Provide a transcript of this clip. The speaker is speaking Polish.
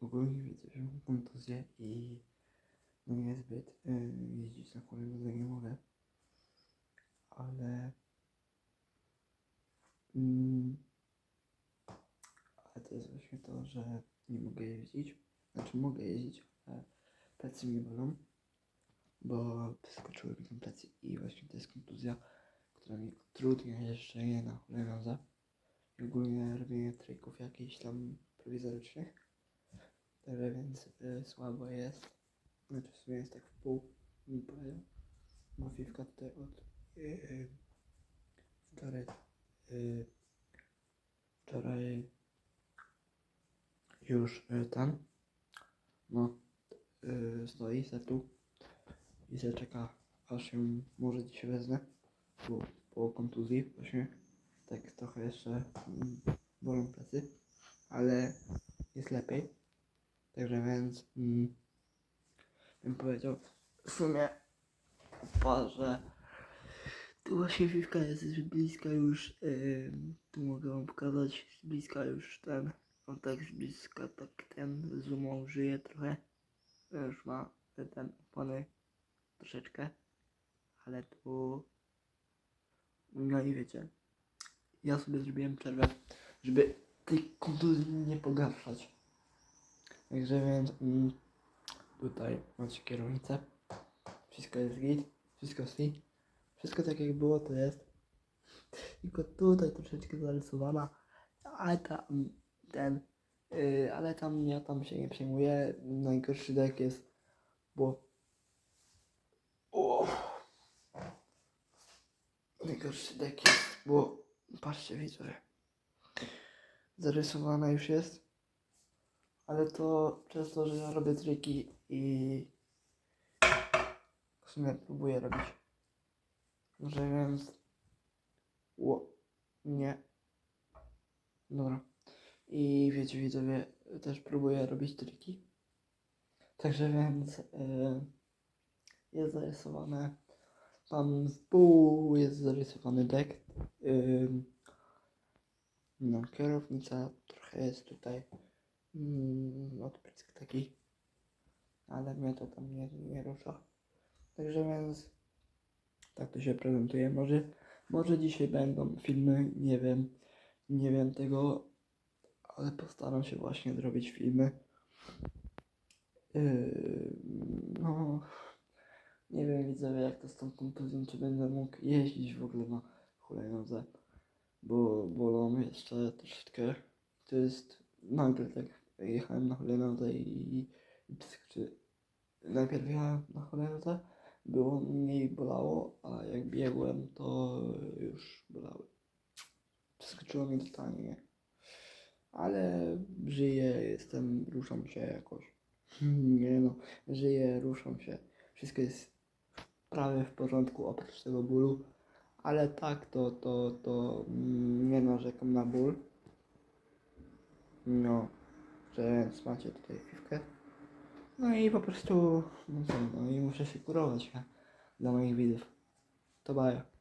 ogólnie widzę, że mam kontuzję i niezbyt y, jeździć na hulajnodze nie mogę. Ale mm, ale to jest właśnie to, że nie mogę jeździć. Znaczy mogę jeździć, ale plecy mnie bolą, bo wyskoczyły mi tam plecy i właśnie to jest kontuzja, która mi utrudnia jeżdżenie na hulajnodze i ogólnie robienie trików jakichś tam prowizorycznych. Także więc y, słabo jest. Znaczy w sumie jest tak w pół, bym powiedział. Bo Fifka tutaj od y, y, wczoraj y, wczoraj już y, tam no y, stoi se tu i se czeka aż się może dzisiaj wezmę po, po kontuzji właśnie tak trochę jeszcze mm, bolą plecy ale jest lepiej także więc mm, bym powiedział w sumie pa, że tu właśnie Fifka jest z bliska już ym, tu mogę wam pokazać z bliska już ten on tak z bliska tak ten zoomą żyje trochę. Już ma ten opony troszeczkę ale tu no i wiecie ja sobie zrobiłem przerwę żeby tej kontuzji nie pogarszać także więc tutaj macie kierownicę. Wszystko jest git wszystko git wszystko tak jak było to jest. Tylko tutaj troszeczkę zarysowana ale tam ten yy, ale tam ja tam się nie przejmuję. Najgorszy dek jest bo o, najgorszy dek jest bo patrzcie widzowie zarysowana już jest ale to przez to, że ja robię triki i w sumie próbuję robić. Że więc. Ło. Nie. Dobra. I wiecie, widzowie, też próbuję robić triki. Także więc. Yy, jest zarysowane. Tam w pół jest zarysowany dek. Yy, no, kierownica trochę jest tutaj mm, odprysk taki, ale mnie to tam nie, nie rusza. Także więc tak to się prezentuje. Może, może dzisiaj będą filmy, nie wiem, nie wiem tego, ale postaram się właśnie zrobić filmy. Yy, no, nie wiem widzowie jak to z tą kontuzją, czy będę mógł jeździć w ogóle na hulajnodze, bo bolą jeszcze troszeczkę. To jest nagle tak jechałem na hulajnodze i, i najpierw jechałem na hulajnodze, było mniej bolało, a jak biegłem to już bolały. Przeskoczyło mi totalnie, nie? Ale żyję, jestem, ruszam się jakoś. Nie no, żyję, ruszam się. Wszystko jest prawie w porządku oprócz tego bólu. Ale tak, to, to, to mm, nie narzekam na ból. No, więc macie tutaj piwkę. No i po prostu, no no i muszę się kurować ja, dla moich widzów. To baja.